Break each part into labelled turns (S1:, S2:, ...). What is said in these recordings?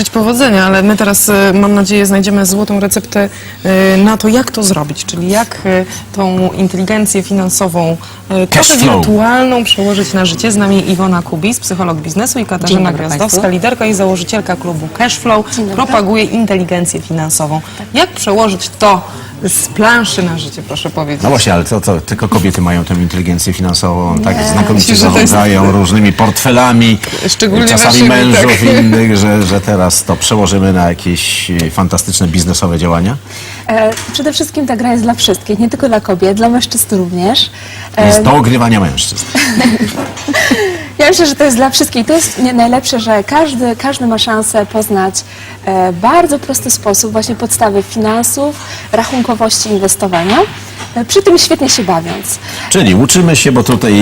S1: życzyć powodzenia, ale my teraz, e, mam nadzieję, znajdziemy złotą receptę e, na to, jak to zrobić, czyli jak e, tą inteligencję finansową, trochę wirtualną przełożyć na życie. Z nami Iwona Kubis, psycholog biznesu i Katarzyna Gwiazdowska, liderka i założycielka klubu Cashflow, propaguje inteligencję finansową. Jak przełożyć to z planszy na życie, proszę powiedzieć?
S2: No właśnie, ale to, to tylko kobiety mają tę inteligencję finansową, tak znakomicie
S1: Myślę, że to jest-
S2: zarządzają różnymi portfelami,
S1: Szczególnie
S2: czasami mężów
S1: tak.
S2: innych, że, że teraz to przełożymy na jakieś e, fantastyczne biznesowe działania.
S3: E, Przede wszystkim ta gra jest dla wszystkich, nie tylko dla kobiet, dla mężczyzn również. E,
S2: Jest do ogrywania mężczyzn.
S3: Ja myślę, że to jest dla wszystkich. To jest nie- najlepsze, że każdy, każdy ma szansę poznać e, bardzo prosty sposób właśnie podstawy finansów, rachunkowości inwestowania, e, przy tym świetnie się bawiąc.
S2: Czyli uczymy się, bo tutaj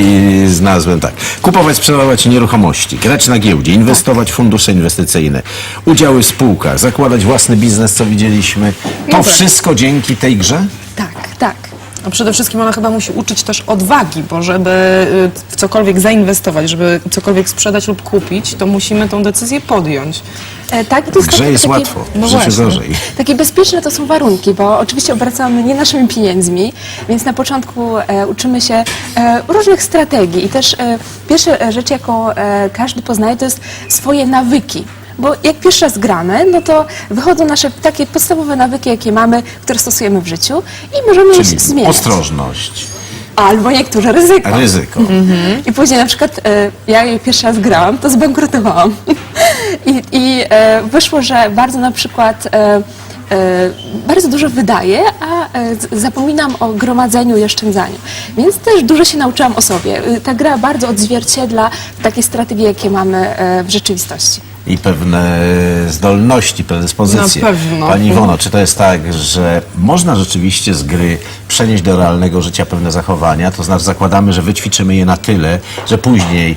S2: znalazłem tak. Kupować, sprzedawać nieruchomości, grać na giełdzie, inwestować w fundusze inwestycyjne, udziały w spółkach, zakładać własny biznes, co widzieliśmy. To wszystko dzięki tej grze?
S3: Tak, tak.
S1: A przede wszystkim ona chyba musi uczyć też odwagi, bo żeby y, w cokolwiek zainwestować, żeby cokolwiek sprzedać lub kupić, to musimy tą decyzję podjąć.
S3: E, tak i to
S2: W grze
S3: takie-
S2: jest
S3: takie-
S2: łatwo, w
S1: no
S2: życiu
S1: właśnie.
S2: gorzej.
S3: Takie bezpieczne to są warunki, bo oczywiście obracamy nie naszymi pieniędzmi, więc na początku e, uczymy się e, różnych strategii i też e, pierwsza rzecz, jaką e, każdy poznaje, to jest swoje nawyki. Bo jak pierwszy raz gramy, no to wychodzą nasze takie podstawowe nawyki, jakie mamy, które stosujemy w życiu i możemy je
S2: Czyli
S3: zmieniać.
S2: ostrożność,
S3: Albo niektóre ryzyko.
S2: ryzyko.
S3: I później na przykład e, ja jak pierwszy raz grałam, to zbankrutowałam. I, i e, wyszło, że bardzo na przykład e, bardzo dużo wydaję, a e, zapominam o gromadzeniu i oszczędzaniu. Więc też dużo się nauczyłam o sobie. E, Ta gra bardzo odzwierciedla takie strategie, jakie mamy e, w rzeczywistości.
S2: i pewne zdolności, predyspozycje.
S1: Na pewno.
S2: Pani Iwono, czy to jest tak, że można rzeczywiście z gry przenieść do realnego życia pewne zachowania? To znaczy zakładamy, że wyćwiczymy je na tyle, że później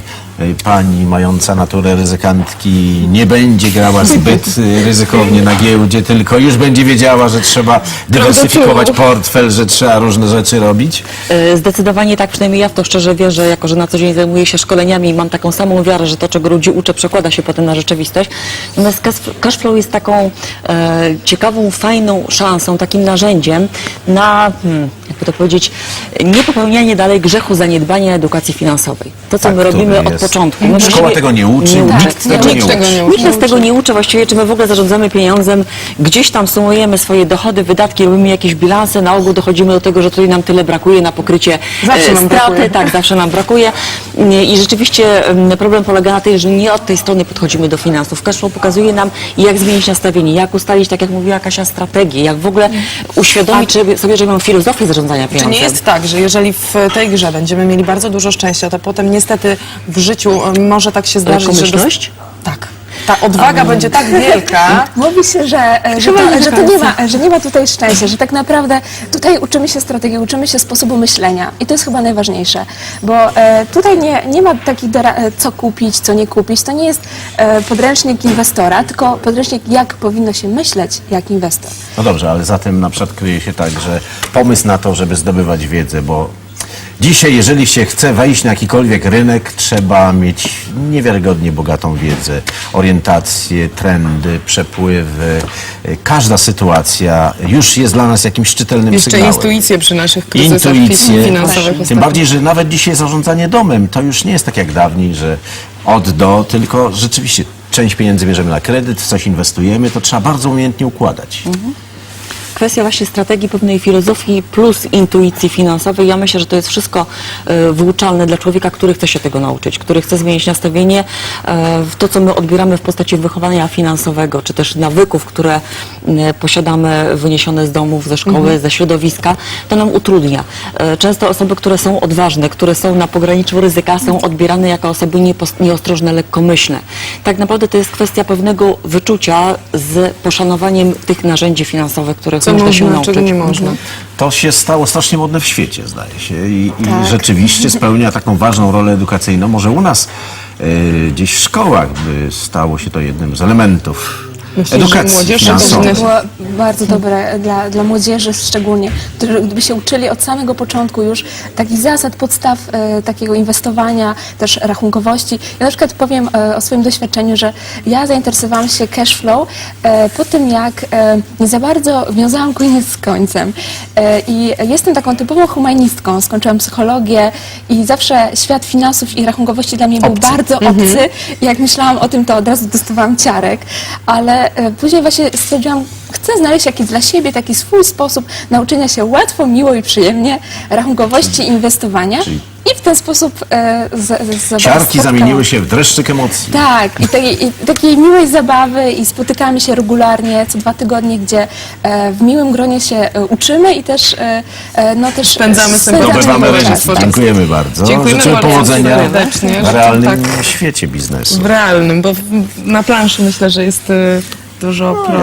S2: pani mająca naturę ryzykantki nie będzie grała zbyt y, ryzykownie na giełdzie, tylko już będzie wiedziała, że trzeba dywersyfikować portfel, że trzeba różne rzeczy robić?
S4: E, Zdecydowanie tak, przynajmniej ja w to szczerze wierzę, jako że na co dzień zajmuję się szkoleniami i mam taką samą wiarę, że to, czego ludzi uczę, przekłada się potem na rzeczywistość. Natomiast cash- cashflow jest taką e, ciekawą, fajną szansą, takim narzędziem na, hmm, jakby to powiedzieć, nie popełnianie dalej grzechu zaniedbania edukacji finansowej. To, co
S2: Tak,
S4: my robimy od
S2: jest-
S4: początku. My
S2: Szkoła
S4: właściwie-
S2: tego nie uczy,
S4: nie
S2: nikt
S4: uczy.
S2: tego nie
S1: nikt tego
S2: uczy.
S1: nie
S4: Nikt nas tego nie uczy właściwie, czy my w ogóle zarządzamy pieniądzem, gdzieś tam sumujemy swoje dochody, wydatki, robimy jakieś bilanse, na ogół dochodzimy do tego, że tutaj nam tyle brakuje na pokrycie
S1: Zawsze
S4: e,
S1: nam
S4: straty,
S1: brakuje.
S4: tak, zawsze nam brakuje i rzeczywiście em, problem polega na tym, że nie od tej strony podchodzimy do finansów. Cashflow pokazuje nam, jak zmienić nastawienie, jak ustalić, tak jak mówiła Kasia, strategię, jak w ogóle uświadomić sobie, sobie, że mamy filozofię zarządzania
S1: Czy
S4: pieniądzem.
S1: nie jest tak, że jeżeli w tej grze będziemy mieli bardzo dużo szczęścia, to potem niestety w życiu może tak się zdarzyć, że...
S4: Lekkomyślność?
S1: Tak. Ta odwaga będzie tak wielka,
S3: Mówi się, że, e, że, to,
S1: nie
S3: że, to nie ma, że nie ma tutaj szczęścia, że tak naprawdę tutaj uczymy się strategii, uczymy się sposobu myślenia i to jest chyba najważniejsze, bo e, tutaj nie, nie ma takich, e, co kupić, co nie kupić, to nie jest e, podręcznik inwestora, tylko podręcznik, jak powinno się myśleć jak inwestor.
S2: No dobrze, ale za tym na przykład kryje się tak, że pomysł na to, żeby zdobywać wiedzę, bo dzisiaj, jeżeli się chce wejść na jakikolwiek rynek, trzeba mieć niewiarygodnie bogatą wiedzę, orientację, trendy, przepływy. Każda sytuacja już jest dla nas jakimś czytelnym
S1: jeszcze
S2: sygnałem.
S1: intuicję przy naszych kryzysach
S2: Intuicję.
S1: finansowych.
S2: Tym
S1: ostatnio.
S2: bardziej, że nawet dzisiaj zarządzanie domem to już nie jest tak jak dawniej, że od do, tylko rzeczywiście część pieniędzy bierzemy na kredyt, w coś inwestujemy, to trzeba bardzo umiejętnie układać.
S4: Kwestia właśnie strategii, pewnej filozofii plus intuicji finansowej. Ja myślę, że to jest wszystko e, wyuczalne dla człowieka, który chce się tego nauczyć, który chce zmienić nastawienie e, w to, co my odbieramy w postaci wychowania finansowego, czy też nawyków, które posiadamy wyniesione z domów, ze szkoły, ze środowiska, to nam utrudnia. E, Często osoby, które są odważne, które są na pograniczu ryzyka, są odbierane jako osoby nieostrożne, lekkomyślne. Tak naprawdę to jest kwestia pewnego wyczucia z poszanowaniem tych narzędzi finansowych, których
S1: Co
S4: można się nauczyć.
S1: czego nie można.
S2: To się stało strasznie modne w świecie, zdaje się. I,
S3: Tak.
S2: i rzeczywiście spełnia taką ważną rolę edukacyjną. Może u nas y, gdzieś w szkołach by stało się to jednym z elementów
S1: Że
S2: edukacji
S1: młodzież
S2: finansowej.
S3: To było bardzo dobre dla, dla młodzieży szczególnie, którzy gdyby się uczyli od samego początku już takich zasad, podstaw e, takiego inwestowania, też rachunkowości. Ja na przykład powiem e, o swoim doświadczeniu, że ja zainteresowałam się cash flow e, po tym, jak e, nie za bardzo wiązałam koniec z końcem. E, I jestem taką typową humanistką, skończyłam psychologię i zawsze świat finansów i rachunkowości dla mnie był
S2: Obcy.
S3: bardzo obcy. Jak myślałam o tym, to od razu dostawałam ciarek, ale e, później właśnie stwierdziłam, chcę znaleźć jakiś dla siebie taki swój sposób nauczenia się łatwo, miło i przyjemnie rachunkowości inwestowania.
S2: Czyli-
S3: I w ten sposób e, z, z, z
S2: Ciarki
S3: spotkałam-
S2: zamieniły się w dreszczyk emocji.
S3: tak, i takiej, i takiej miłej zabawy i spotykamy się regularnie co dwa tygodnie, gdzie e, w miłym gronie się e, uczymy i też, e, e, no, też
S1: Spędzamy
S3: spędzamy
S2: Zdobywamy
S1: Dobywamy
S3: czas.
S1: czas.
S2: Dziękujemy bardzo.
S1: Dziękujemy
S2: Życzymy
S1: bardzo
S2: powodzenia
S1: serdecznie,
S2: w realnym
S1: tak-
S2: świecie biznesu.
S1: w realnym, bo w, na planszy myślę, że jest y, dużo pro